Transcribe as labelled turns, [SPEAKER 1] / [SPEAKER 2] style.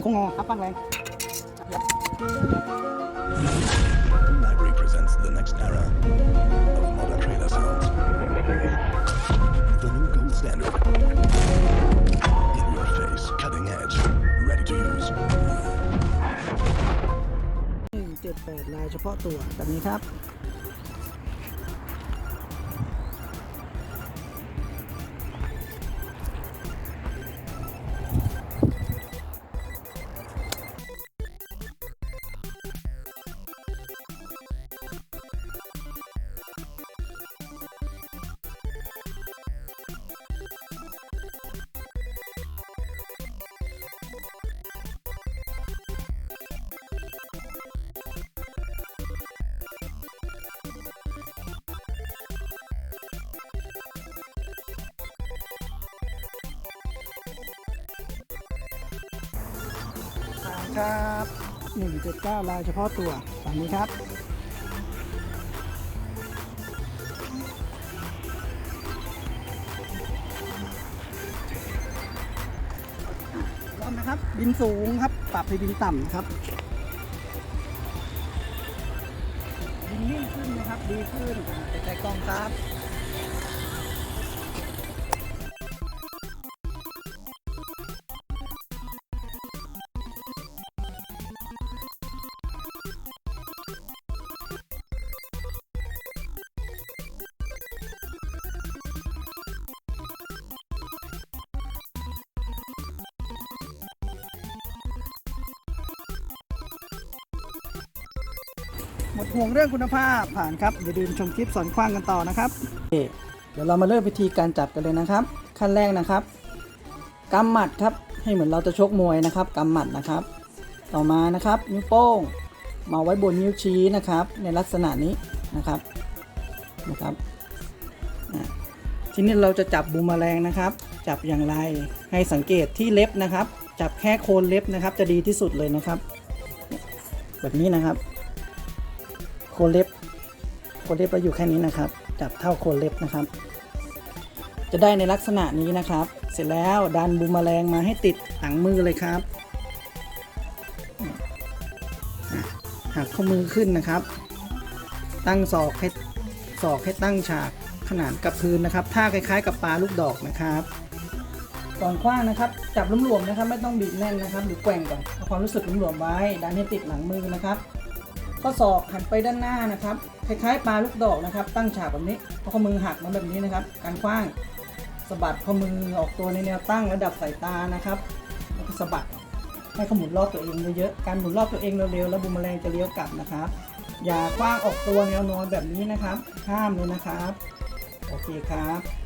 [SPEAKER 1] งโค้งงอครับปั้งแรง
[SPEAKER 2] Library presents the next era of modern trailer sounds. The new gold standard. In your face, cutting edge, ready to use.
[SPEAKER 1] หนึ่งเจ็ดแปดลายเฉพาะตัวแบบนี้ครับ ครับหนึ่งเจ็ดเก้าลายเฉพาะตัวแบบนี้ครับ รอมนะครับบินสูงครับ ปรับให้บินต่ำครับบินนิ่งขึ้นนะครับ ดีขึ้นใจกล้องครับ มดห่วงเรื่องคุณภาพผ่านครับอย่าลืมชมคลิปสอนคว้างกันต่อนะครับเดี๋ยวเรามาเริ่มวิธีการจับกันเลยนะครับ ขั้นแรกนะครับกำหมัดครับให้เหมือนเราจะชกมวยนะครับกำหมัดนะครับ ต่อมานะครับ นิ้วโป้งมาไว้บนนิ้วชี้นะครับ ในลักษณะนี้นะครับนะครับทีนี้เราจะจับบูมแมลงนะครับ จับอย่างไรให้สังเกตที่เล็บนะครับ จับแค่โคนเล็บนะครับ จะดีที่สุดเลยนะครับ แบบนี้นะครับ นเล็บ โคนเล็บเราอยู่แค่นี้นะครับ จับเท่าโคนเล็บนะครับ จะได้ในลักษณะนี้นะครับ เสร็จแล้วดันบูมแมลงมาให้ติดหลังมือเลยครับหักข้อมือขึ้นนะครับ ตั้งศอกให้ศอกให้ตั้งฉากขนานกับพื้นนะครับท่าคล้าย ๆ กับปลาลูกดอกนะครับก่อนคว้างนะครับ จับหลวมๆนะครับ ไม่ต้องบีบแน่นนะครับ หรือแกว่งก่อนเอาความรู้สึกหลวมๆไว้ดันให้ติดหลังมือนะครับ ข้อศอกหันไปด้านหน้านะครับ คล้ายๆปลาลูกดอกนะครับ ตั้งฉากแบบนี้เอาข้อมือหักมาแบบนี้นะครับ การคว้างสะบัดข้อมือออกตัวในแนวตั้งระดับสายตานะครับแล้วก็สะบัดให้เขาหมุนรอบตัวเองเยอะๆการหมุนรอบตัวเองเร็วๆแล้วบูมแมลงจะเลี้ยวกลับนะครับ อย่าคว้างออกตัวแนวนอนแบบนี้นะครับ ห้ามเลยนะครับ โอเคครับ